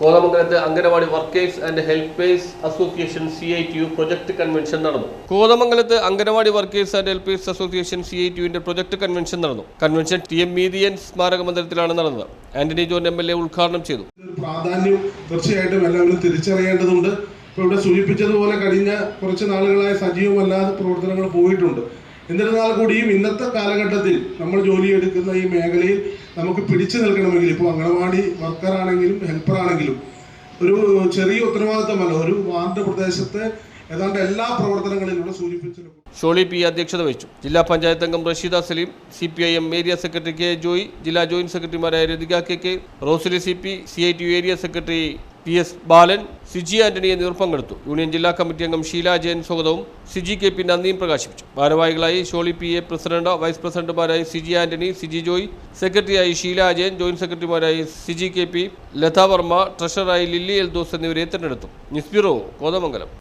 കോതമംഗലത്ത് anganwadi workers and helpers association C I T U project convention നടന്നു. കോതമംഗലത്ത് anganwadi workers and helpers association C I T യുവിന്റെ project convention നടന്നു. Convention T M Meethiyan സ്മാരക മന്ദിരത്തിലാണ് നടന്നത്. Antony John M L A ഉദ്ഘാടനം ചെയ്തു. പ്രാധാന്യം തീർച്ചയായിട്ടും എല്ലാവരും തിരിച്ചറിയേണ്ടതുണ്ട്. ഇപ്പോൾ ഇവിടെ സൂചിപ്പിച്ചതുപോലെ കഴിഞ്ഞ കുറച്ച് നാളുകളായി സജീവമല്ലാതെ പ്രവർത്തനങ്ങൾ പോയിട്ടുണ്ട്. എന്നിരുന്നാൽ കൂടിയും ഇന്നത്തെ കാലഘട്ടത്തിൽ നമ്മൾ ജോലിയെടുക്കുന്ന ഈ മേഖലയിൽ നമുക്ക് പിടിച്ചു നിൽക്കണമെങ്കിൽ ഇപ്പോൾ അംഗനവാടി വർക്കറാണെങ്കിലും ഹെൽപ്പറാണെങ്കിലും ഒരു ചെറിയ ഉത്തരവാദിത്തമല്ല ഒരു വാർഡ് പ്രദേശത്തെ ഏതാണ്ട് എല്ലാ പ്രവർത്തനങ്ങളിലൂടെ സൂചിപ്പിച്ചു ഷോളി പി അധ്യക്ഷത വഹിച്ചു. ജില്ലാ പഞ്ചായത്ത് അംഗം Rasheeda Saleem C P I M area secretary K Joy ജില്ലാ ജോയിന്റ് സെക്രട്ടറിമാരായ Rathika K K Rosily C P C I T U area secretary P S Balan Siji Antony എന്നിവർ പങ്കെടുത്തു. യൂണിയൻ ജില്ലാ കമ്മിറ്റി അംഗം ഷീല ജയൻ സ്വാഗതവും സിജി കെ പി നന്ദിയും പ്രകാശിപ്പിച്ചു. ഭാരവാഹികളായി Sholy P A president vice പ്രസിഡന്റുമാരായി Siji Antony Siji Joy സെക്രട്ടറിയായി ഷീല ജയൻ ജോയിന്റ് സെക്രട്ടറിമാരായി സിജി കെ പി ലതാ വർമ്മ ട്രഷററായി ലില്ലി എൽദോസ് എന്നിവരെ തിരഞ്ഞെടുത്തു. News bureau Kothamangalam.